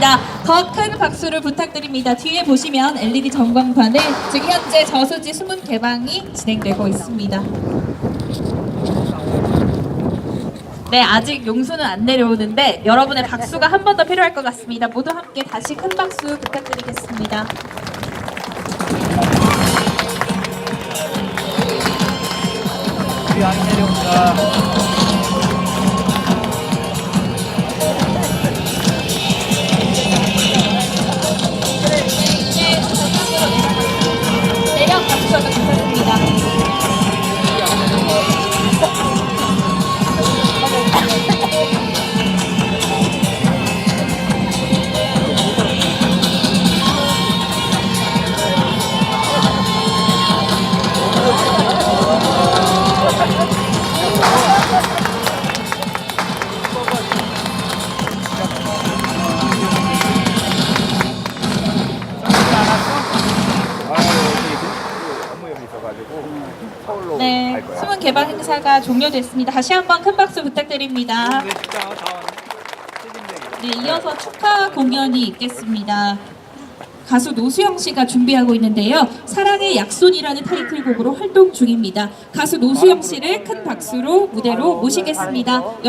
더 큰 박수를 부탁드립니다. 뒤에 보시면 LED 전광판에 지금 현재 저수지 수문 개방이 진행되고 있습니다. 네, 아직 용수는 안 내려오는데 여러분의 박수가 한 번 더 필요할 것 같습니다. 모두 함께 다시 큰 박수 부탁드리겠습니다. 많이 내려온다. Ja, das ist 있어가지고 서울로 네, 갈 거야. 수문 개방 행사가 종료됐습니다. 다시 한번 큰 박수 부탁드립니다. 네, 네, 이어서 축하 공연이 있겠습니다. 가수 노수영 씨가 준비하고 있는데요. 사랑의 약손이라는 타이틀곡으로 활동 중입니다. 가수 노수영 씨를 큰 박수로 무대로 모시겠습니다. 여러분